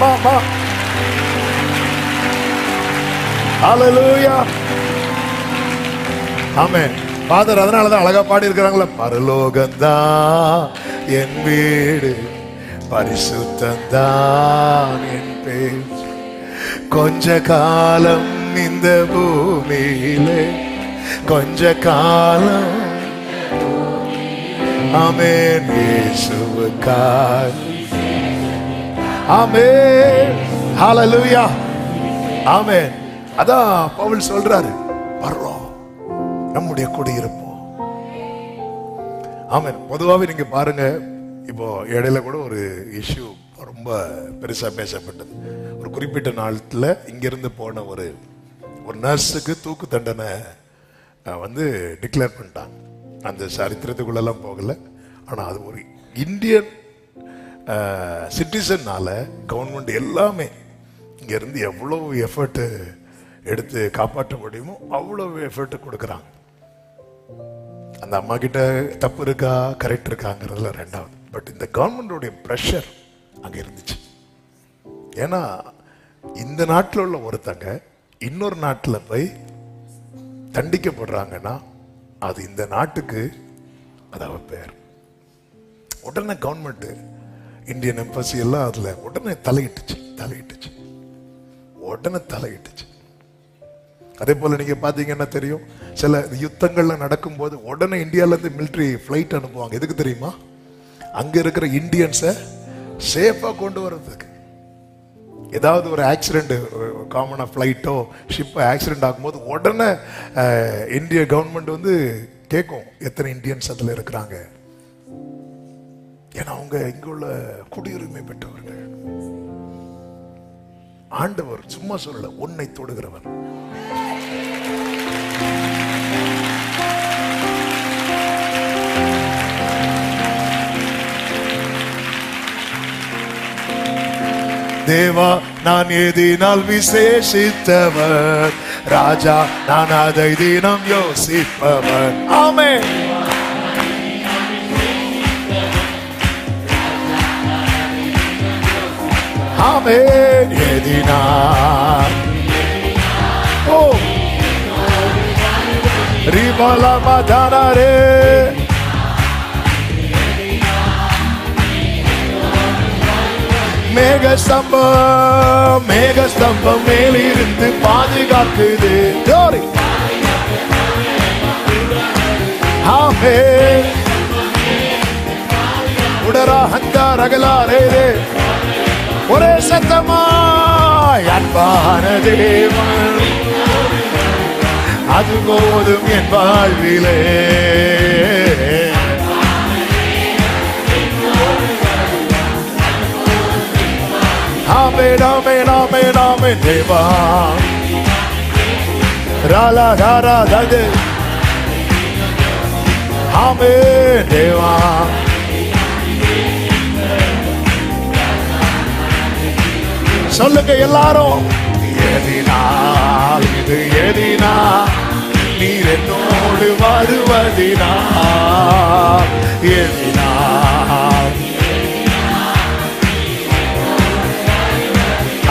மா மா ஹalleluya ஆமென் ஃபாதர் அதனால தான் அழகா பாடி இருக்கிறாங்களா பரலோகந்தா என் வீடு பரிசுத்தந்தான் என் பேர். கொஞ்ச காலம் இந்த பூமியிலே கொஞ்ச காலம் ஆமென் இயேசுவுக்காய். ஆமென். ஹalleluya ஆமென். அதான் பவுல் சொல்றாரு வர்றோம். நம்முடைய குடியிருப்போம் ஆமேன். பொதுவாகவே நீங்க பாருங்க இப்போ இடையில கூட ஒரு இஷ்யூ ரொம்ப பெருசா பேசப்பட்டது. ஒரு குறிப்பிட்ட நாளத்துல இங்கிருந்து போன ஒரு ஒரு நர்ஸுக்கு தூக்கு தண்டனை வந்து டிக்ளேர் பண்ணிட்டாங்க. அந்த சரித்திரத்துக்குள்ளெல்லாம் போகல. ஆனால் அது ஒரு இந்தியன் சிட்டிசன்னால் கவர்மெண்ட் எல்லாமே இங்கேருந்து எவ்வளோ எவ்வளவு எடுத்து காப்பாற்ற முடியுமோ அவ்வளோ எஃபர்ட் கொடுக்குறாங்க. அந்த அம்மா கிட்ட தப்பு இருக்கா கரெக்ட் இருக்காங்கிறதுல ரெண்டாவது. பட் இந்த கவர்மெண்டோடைய ப்ரெஷர் அங்கே இருந்துச்சு. ஏன்னா இந்த நாட்டில் உள்ள ஒருத்தங்க இன்னொரு நாட்டில் போய் தண்டிக்கப்படுறாங்கன்னா அது இந்த நாட்டுக்கு அதாவது பேர். உடனே கவர்மெண்ட்டு இந்தியன் எம்பசி எல்லாம் அதில் உடனே தலையிட்டுச்சு தலையிட்டுச்சு. உடனே தலையிட்டுச்சு. அதே போல் நீங்கள் பார்த்தீங்கன்னா தெரியும்? சில யுத்தங்கள்லாம் நடக்கும்போது உடனே இந்தியாவிலேருந்து மிலிட்ரி மிலிட்டரி அனுப்புவாங்க. எதுக்கு தெரியுமா? அங்கே இருக்கிற இந்தியன்ஸை சேஃபாக கொண்டு வர்றதுக்கு. ஏதாவது ஒரு ஆக்சிடெண்ட் காமனாக ஃப்ளைட்டோ ஷிப்போ ஆக்சிடென்ட் ஆகும்போது உடனே இந்திய கவர்மெண்ட் வந்து கேட்கும் எத்தனை இந்தியன்ஸ் அதில் இருக்கிறாங்க? ஏன்னா அவங்க இங்குள்ள குடியுரிமை பெற்றவர்கள். ஆண்டவர் சும்மா சொல்லல உன்னை தொடுகிறவர். தேவா நான் எதினால் விசேஷித்தவர். ராஜா நான் அதை தினம் யோசிப்பவர். ஆமே ஆமே எதினால் ஓ ரிபலா மதானரே மேகஸ்தம்பம் மேகஸ்தம்பம் மேலிருந்து பாதுகாக்குது. ஜோரி ஆமே உடரா ஹந்தா ரகலாரே ஒரே சத்தமாய் அன்பான தேவன். அது போதும் என் வாழ்விலே. ஆமென் ஆமென் ஆமென் ஆமென் தேவா. ராலா ராரா தது தேவா. சொல்லுங்க எல்லாரும். எதினால் இது எதினா நீர் என்னோடு வருவதினா? எதினால்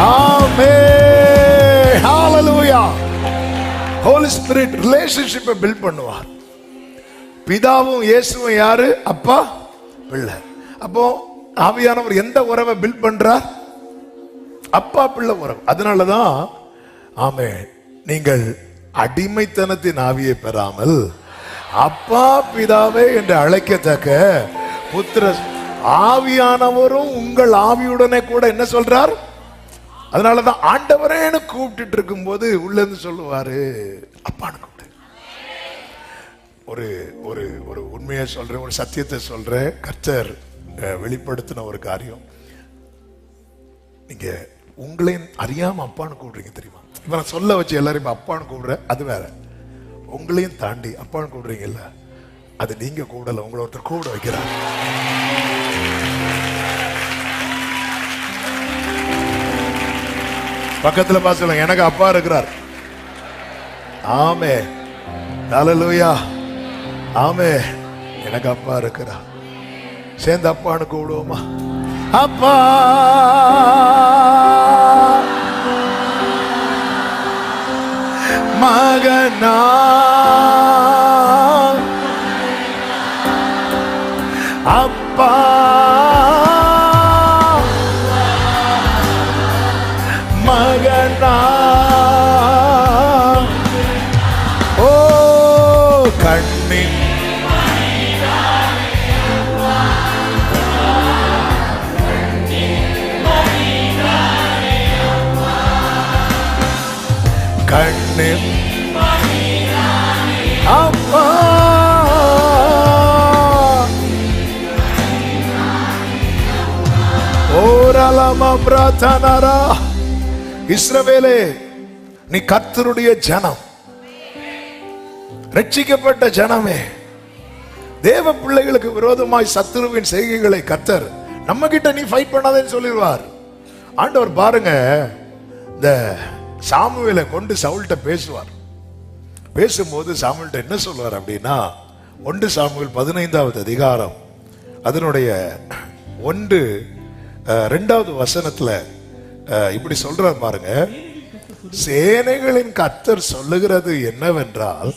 ஆமே ஹalleluya. ஹோலி ஸ்பிரிட் ரிலேஷன்ஷிப்பை பில்ட் பண்ணுவார். பிதாவும் இயேசுவும் யாரு? அப்பா பிள்ளை. அப்போ ஆவியானவர் எந்த உறவை பில்ட் பண்றார்? அப்பா பிள்ளை உறவு. அதனாலதான் ஆமே நீங்கள் அடிமைத்தனத்தின் ஆவியை பெறாமல் அப்பா பிதாவே என்று அழைக்கத்தக்க புத்திர ஆவியானவரும் உங்கள் ஆவியுடனே கூட என்ன சொல்றார்? அதனாலதான் ஆண்டவரேன்னு கூப்பிட்டுட்டு இருக்கும்போது உள்ள இருந்து சொல்லுவாரு. அப்பான்னு கூப்பிட்டு. ஒரு ஒரு ஒரு உண்மையை சொல்றேன் ஒரு சத்தியத்தை சொல்றேன். கர்த்தர் வெளிப்படுத்தின ஒரு காரியம். நீங்க உங்களையும் அறியாம அப்பான்னு கூப்பிடுறீங்க தெரியுமா? இப்ப நான் சொல்ல வச்சு எல்லாரும் அப்பான்னு கூப்பிடுறேன் அது வேற. உங்களையும் தாண்டி அப்பான்னு கூப்பிடுறீங்கல்ல அது நீங்க கூடல உங்களை ஒருத்தர் கூப்பிட வைக்கிறார். பக்கத்துல பார்த்து சொல்லுங்க எனக்கு அப்பா இருக்கிறார். ஆமே ஹalleluya. ஆமே எனக்கு அப்பா இருக்கிறார். சேர்ந்து அப்பான்னு கூப்பிடுவோமா? அப்பா. மகனா. அப்பா. கண்ணின் அப்பா! ஓரலம இஸ்ரவேலே நீ கர்த்தருடைய ஜனம். ரட்சிக்கப்பட்ட ஜனமே. தேவ பிள்ளைகளுக்கு விரோதமாய் சத்துருவின் செய்கைகளை கத்தர் நம்ம கிட்ட நீ ஃபைட் பண்ணாதேன்னு சொல்லிடுவார். ஆண்டவர் பாருங்க இந்த சாமுவேலை கொண்டு சவுல்கிட்ட பேசுவார். பேசும்போது சாமுவேல்கிட்ட என்ன சொல்வார் அப்படின்னா ஒன்று சாமுவேல் பதினைந்தாவது அதிகாரம் அதனுடைய ஒன்று ரெண்டாவது வசனத்துல இப்படி சொல்றார் பாருங்க. சேனைகளின் கர்த்தர் சொல்லுகிறது என்னவென்றால்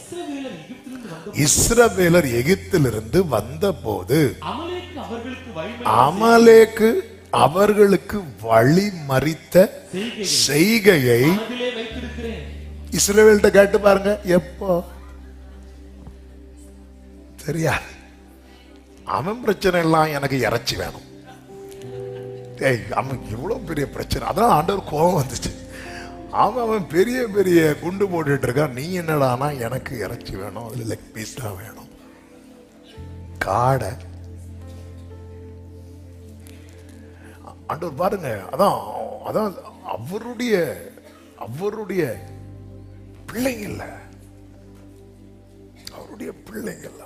இஸ்ரவேலர் எகிப்திலிருந்து வந்தபோது வந்தபோது அமலேக்கு அவர்களுக்கு வழி மறித்த செய்கையை. இஸ்ரவேல்கிட்ட கேட்டு பாருங்க எப்போ? தெரியாது. அவன் பிரச்சனை எல்லாம் எனக்கு இறைச்சி வேணும். ஏய் அவன் இவ்வளவு பெரிய பிரச்சனை. அதான் ஆண்டவர் கோபம் வந்துச்சு. அவன் அவன் பெரிய பெரிய குண்டு போட்டுட்டு இருக்கான். நீ என்னடானா எனக்கு இறைச்சி வேணும் அதுல லெக் பீஸ் தான் வேணும். காடை ஆண்டவர் பாருங்க அதான் அதான் அவருடைய அவருடைய பிள்ளைங்க அவருடைய பிள்ளைங்கள்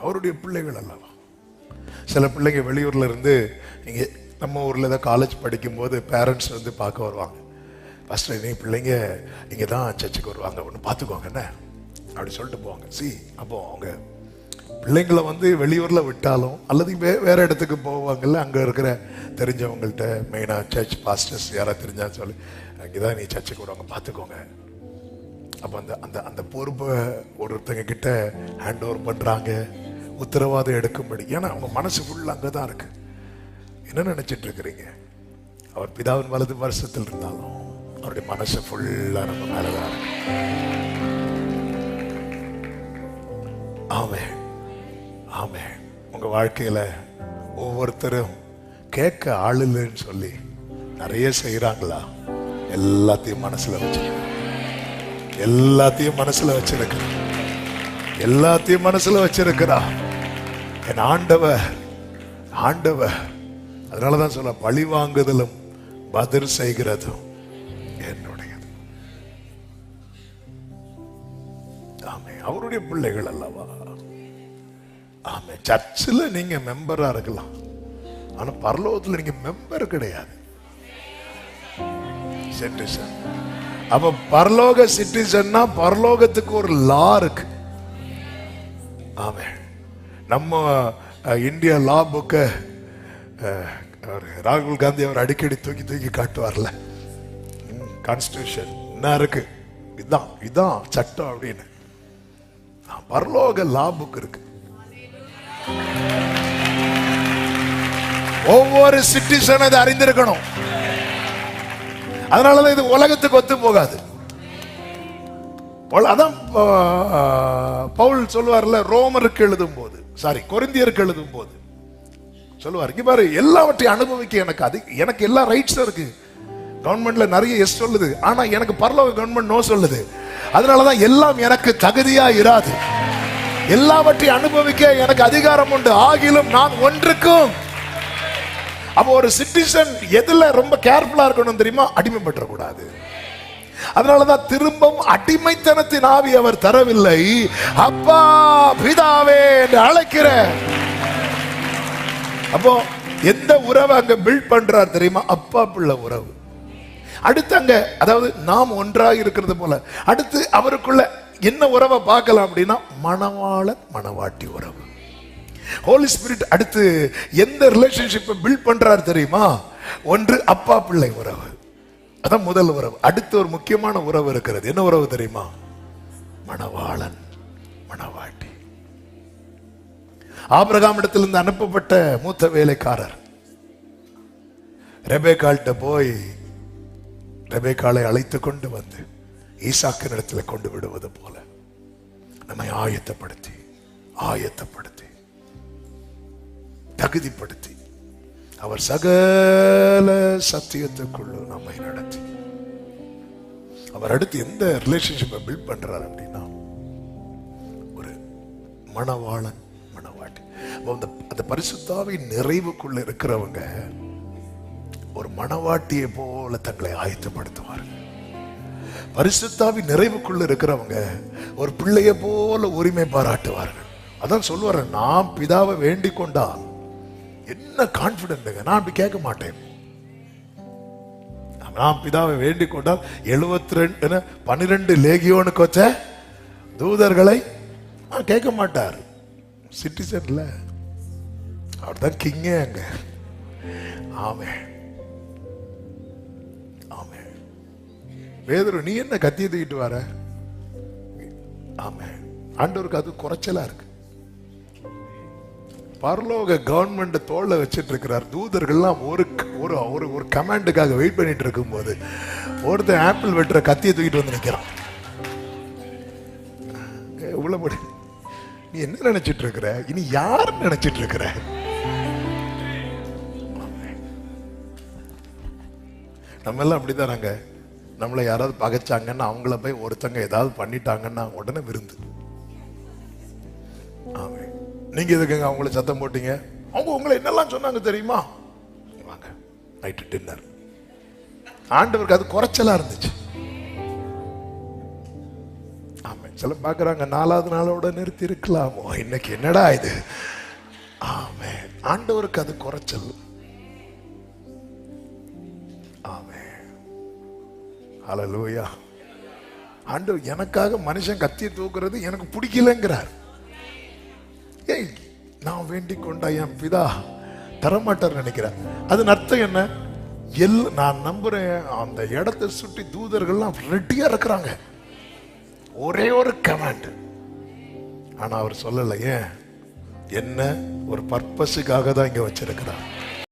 அவருடைய பிள்ளைகள் அல்லவா? சில பிள்ளைங்க வெளியூர்ல இருந்து இங்கே நம்ம ஊர்ல ஏதாவது காலேஜ் படிக்கும்போது பேரண்ட்ஸ் வந்து பார்க்க வருவாங்க. ஃபர்ஸ்ட் நீ பிள்ளைங்க இங்கே தான் சர்ச்சுக்கு வருவாங்க. ஒன்று பார்த்துக்கோங்க என்ன? அப்படி சொல்லிட்டு போவாங்க. சி அப்போ அவங்க பிள்ளைங்களை வந்து வெளியூரில் விட்டாலும் அல்லது வே வேறு இடத்துக்கு போவாங்கல்ல அங்கே இருக்கிற தெரிஞ்சவங்கள்ட்ட மெயினாக சர்ச் பாஸ்டர்ஸ் யாராவது தெரிஞ்சான்னு சொல்லி. அங்கே தான் நீ சர்ச்சுக்கு வருவாங்க பார்த்துக்கோங்க. அப்போ அந்த அந்த அந்த பொறுப்பை ஒருத்தங்க கிட்ட ஹேண்ட் ஓவர் பண்ணுறாங்க உத்தரவாதம் எடுக்கும்படி. ஏன்னா அவங்க மனசு ஃபுல்லாக அங்கே தான் இருக்கு. என்ன நினச்சிட்டு இருக்கிறீங்க? அவர் பிதாவின் வலது வருஷத்தில் இருந்தாலும் அவருடைய மனசு ஃபுல்லாக நம்ம மேலதான் இருக்கு. ஆமாம் ஆமே உங்க வாழ்க்கையில ஒவ்வொருத்தரும் கேட்க ஆள் இல்லைன்னு சொல்லி நிறைய செய்யறாங்களா எல்லாத்தையும் மனசுல வச்சிருக்க எல்லாத்தையும் மனசுல வச்சிருக்க எல்லாத்தையும் மனசுல வச்சிருக்கிறா. என் ஆண்டவ ஆண்டவ அதனாலதான் சொல்ல பழி வாங்குதலும் பதில் செய்கிறதும் என்னுடையது. ஆமே அவருடைய பிள்ளைகள் அல்லவா? ஆமே சர்ச்சில் நீங்க மெம்பரா இருக்கலாம். ஆனா பரலோகத்தில் நீங்க மெம்பர் கிடையாது. சிட்டிசன் அப்ப பரலோக சிட்டிசன்னா பரலோகத்துக்கு ஒரு லா இருக்கு. ஆமே நம்ம இந்தியா லா புக்கை ராகுல் காந்தி அவர் அடிக்கடி தூக்கி தூக்கி காட்டுவார்ல. கான்ஸ்டியூஷன் என்ன இருக்கு? இதான் இதான் சட்டம் அப்படின்னு. பரலோக லா புக் இருக்கு. ஒவ்வொரு சிட்டிசன் அதை அறிந்திருக்கணும். அதனாலதான் இது உலகத்துக்கு ஒத்து போகாது. பவுல் அதான் பவுல் சொல்லுவார்ல ரோமருக்கு எழுதும் போது சாரி கொரிந்தியருக்கு எழுதும் போது சொல்லுவார் இங்க பாரு எல்லாவற்றையும் அனுபவிக்க எனக்கு அது எனக்கு எல்லா ரைட்ஸும் இருக்கு. கவர்மெண்ட்ல நிறைய எஸ் சொல்லுது. ஆனா எனக்கு பரலோக கவர்மெண்ட் நோ சொல்லுது. அதனாலதான் எல்லாம் எனக்கு தகுதியா இராது. எல்லாவற்றையும் அனுபவிக்க எனக்கு அதிகாரம் உண்டு. ஆகிலும் நான் ஒன்றுக்கும் அப்போ ஒரு சிட்டிசன் எதுல ரொம்ப கேர்ஃபுல்லா இருக்கணும் தெரியுமா? அடிமைப்பற்றக்கூடாது அதனாலதான் திரும்பவும் அடிமைத்தனத்தின் ஆவி அவர் தரவில்லை. அப்பா பிதாவே என்று அழைக்கிற அப்போ எந்த உறவை அங்க பில்ட் பண்றார் தெரியுமா? அப்பா பிள்ளை உறவு. அடுத்து அங்க அதாவது நாம் ஒன்றாக இருக்கிறது போல. அடுத்து அவருக்குள்ள என்ன உறவை பார்க்கலாம் அப்படின்னா மணவாள மணவாட்டி உறவு. ஹோலி ஸ்பிரிட் அடுத்து எந்த ரிலேஷன்ஷிப்பை பில்ட் பண்றாரு தெரியுமா? ஒன்று அப்பா பிள்ளை உறவு. அதான் முதல் உறவு. அடுத்து ஒரு முக்கியமான உறவு இருக்கிறது. என்ன உறவு தெரியுமா? மணவாளன் மணவாட்டி. ஆபிரகாம் இடத்திலிருந்து அனுப்பப்பட்ட மூத்த வேலைக்காரர். ரெபேக்கால்கிட்ட போய் ரெபேக்காலை அழைத்து கொண்டு வந்து ஈசாக்கின் இடத்துல கொண்டு விடுவது போல. நம்மை ஆயத்தப்படுத்தி ஆயத்தப்படுத்தி. தகுதிப்படுத்தி. அவர் சகல சத்தியத்துக்குள்ள நம்மை நடத்தி. அவர் அடுத்து எந்த ரிலேஷன்ஷிப்பை பில்ட் பண்றாரு அப்படின்னா ஒரு மணவாளன் மணவாட்டி. அந்த அந்த பரிசுத்தாவின் நிறைவுக்குள்ள இருக்கிறவங்க ஒரு மணவாட்டியை போல தங்களை ஆயத்தப்படுத்துவார்கள். பரிசுத்தாவின் நிறைவுக்குள்ள இருக்கிறவங்க ஒரு பிள்ளைய போல உரிமை பாராட்டுவார்கள். அதான் சொல்லுவார் நான் பிதாவை வேண்டிக் கொண்டால் என்ன கான்பிடன்ட்ங்க நான் அப்படி கேட்க மாட்டேன். நான் பிதாவை வேண்டிக் கொண்டால் எழுபத்தி ரெண்டு பன்னிரெண்டு லேகியோனுக்கு வச்ச தூதர்களை கேட்க மாட்டார். சிட்டிசன்ல அவர் தான் கிங்கே அங்க. ஆமே ஆமே வேதரு நீ என்ன கத்தி தூக்கிட்டு வர? ஆமே ஆண்டவருக்கு அது குறைச்சலா இருக்கு. பரலோக கவர்மெண்ட் தோல்ல வச்சுட்டு இருக்கிறார் தூதர்கள்லாம் ஒரு ஒரு ஒரு ஒரு கமாண்டுக்காக வெயிட் பண்ணிட்டு இருக்கும்போது ஒருத்தன் ஆப்பிள் வெட்டுற கத்தியை தூக்கிட்டு வந்து நிற்கிறான் ஏய், உள்ளபடி நீ என்ன நினைச்சிட்டு இருக்கிற இனி யார் நினைச்சிட்டு இருக்கிற நம்ம எல்லாம் அப்படிதானாங்க நம்மளை யாராவது பகைச்சாங்கன்னா அவங்கள போய் ஒருத்தங்க ஏதாவது பண்ணிட்டாங்கன்னா உடனே விருந்து. ஆமே நீங்க எதுக்குங்க அவங்கள சத்தம் போட்டீங்க? அவங்க உங்களை என்னெல்லாம் சொன்னாங்க தெரியுமா? வாங்க நைட்டு டின்னர் ஆண்டவருக்கு அது குறைச்சலா இருந்துச்சு. ஆமே சில பாக்குறாங்க நாலாவது நாளோட நிறுத்தி இருக்கலாமோ இன்னைக்கு என்னடா இது? ஆமே ஆண்டவருக்கு அது குறைச்சல். ஆமே லூயா ஆண்டவர் எனக்காக மனுஷன் கத்தியை தூக்குறது எனக்கு பிடிக்கலங்கிறார். ஏய் நான் வேண்டி கொண்டா என் பிதா தரமாட்டார் நினைக்கிறேன். அதன் அர்த்தம் என்ன? எல் நான் நம்புறேன். அந்த இடத்தை சுற்றி தூதர்கள்லாம் ரெட்டியா இருக்கிறாங்க. ஒரே ஒரு கமாண்ட் ஆனா அவர் சொல்லலையே. ஏன் என்ன? ஒரு பர்பஸுக்காக தான் இங்க வச்சிருக்கிறார்.